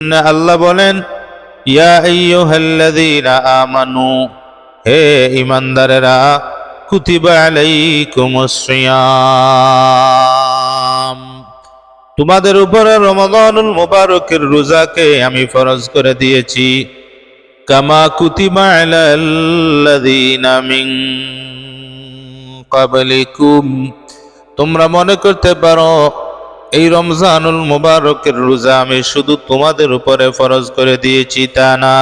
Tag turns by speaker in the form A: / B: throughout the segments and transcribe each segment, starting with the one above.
A: আল্লাহ বলেন আমানু, হে ঈমানদারেরা, কুতিবা আলাইকুমুস তোমাদের উপরে রমাদানুল মুবারকের রোজাকে আমি ফরজ করে দিয়েছি। কামা কুতিবা আলাল্লাযীনা মিন ক্বাবলিকুম। তোমরা মনে করতে পারো এই রমজানুল মুবারকের রোজা আমি শুধু তোমাদের উপরে ফরজ করে দিয়েছি, তা না।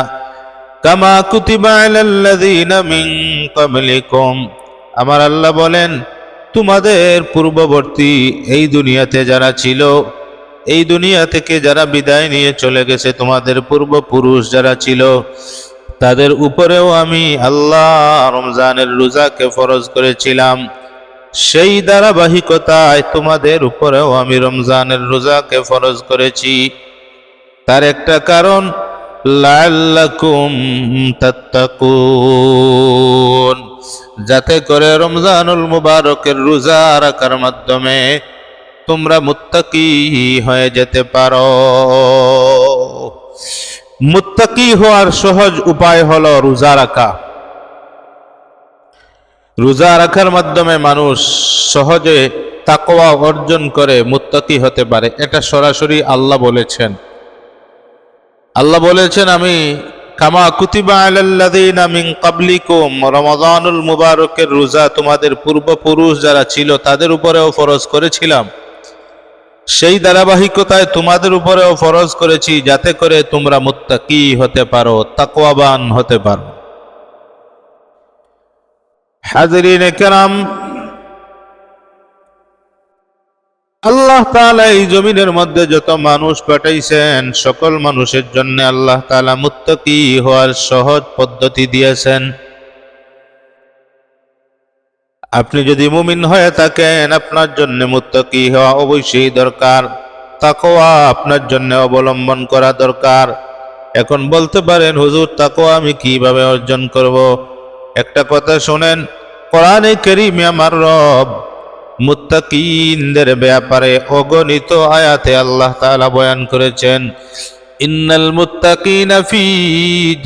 A: কামা কুতিবা আমার আল্লাহ বলেন, তোমাদের পূর্ববর্তী এই দুনিয়াতে যারা ছিল, এই দুনিয়া থেকে যারা বিদায় নিয়ে চলে গেছে, তোমাদের পূর্বপুরুষ যারা ছিল, তাদের উপরেও আমি আল্লাহ রমজানের রোজাকে ফরজ করেছিলাম। সেই ধারাবাহিকতায় তোমাদের উপরেও আমি রমজানের রোজাকে ফরজ করেছি। তার একটা কারণ লাল্লাকুম যাতে করে রমজানুল মুবারকের রোজা রাখার মাধ্যমে তোমরা মুত্তাকি হয়ে যেতে পারো। মুত্তাকি হওয়ার সহজ উপায় হলো রোজা রাখা। রোজা রাখার মাধ্যমে মানুষ সহজে তাকোয়া অর্জন করে, মুত্তাকি হতে পারে। এটা সরাসরি আল্লাহ বলেছেন। আল্লাহ বলেছেন, আমি কামা কুতিবা আলাল্লাযীনা মিন ক্বাবলিকুম, রমাদানুল মুবারকের রোজা তোমাদের পূর্বপুরুষ যারা ছিল, তাদের উপরেও ফরজ করেছিলাম। সেই ধারাবাহিকতায় তোমাদের উপরেও ফরজ করেছি, যাতে করে তোমরা মুত্তাকি হতে পারো, তাকওয়াবান হতে পারো। হাজরিন কেরাম, আল্লাহ তাআলা এই জমিনের মধ্যে যত মানুষ পাঠাইছেন, সকল মানুষের জন্য আল্লাহ তাআলা মুত্তাকি হওয়ার সহজ পদ্ধতি দিয়েছেন। আপনি যদি মুমিন হয়ে থাকেন, আপনার জন্য মুত্তাকি হওয়া অবশ্যই দরকার। তাকওয়া আপনার জন্য অবলম্বন করা দরকার। এখন বলতে পারেন, হুজুর, তাকওয়া আমি কীভাবে অর্জন করব? একটা কথা শোনেন কোরআনে করিমে আমার রব মুত্তাকিনদের ব্যাপারে অগণিত আয়াতে আল্লাহ তাআলা বয়ান করেছেন, ইন্নাল মুত্তাকিনা ফি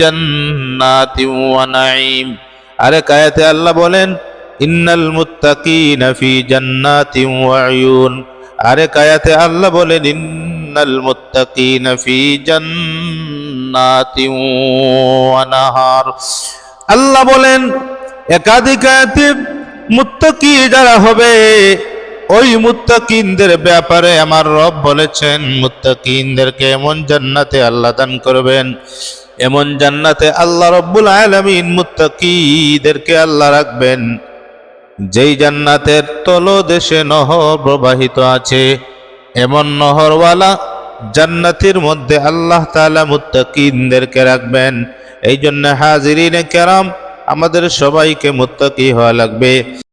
A: জান্নাতি ওয়া নাঈম। আল্লাহ বলেন, ইন্নাল মুত্তাকিনা ফি জান্নাতি ওয়া আয়ুন আরেক আয়াতে আল্লাহ বলেন, ইন্নাল মুত্তাকিনা ফি জান্নাতি ওয়া নাহার। আল্লাহ বলেন একাধিক মুত্তাকি যারা হবে, ওই মুত্তাকিনদের ব্যাপারে আমার রব বলেছেন, মুত্তাকিনদেরকে এমন জান্নাতে আল্লাহ দান করবেন, এমন জান্নাতে আল্লাহ রব্বুল আলামিন মুত্তাকিদেরকে আল্লাহ রাখবেন। যেই জান্নাতের তলদেশে নহর প্রবাহিত আছে, এমন নহরওয়ালা জান্নাতের মধ্যে আল্লাহ তাআলা মুত্তাকিনদেরকে রাখবেন। এই জন্য হাজিরিনে কেরাম আমাদের সবাইকে মুত্তাকি হওয়া লাগবে।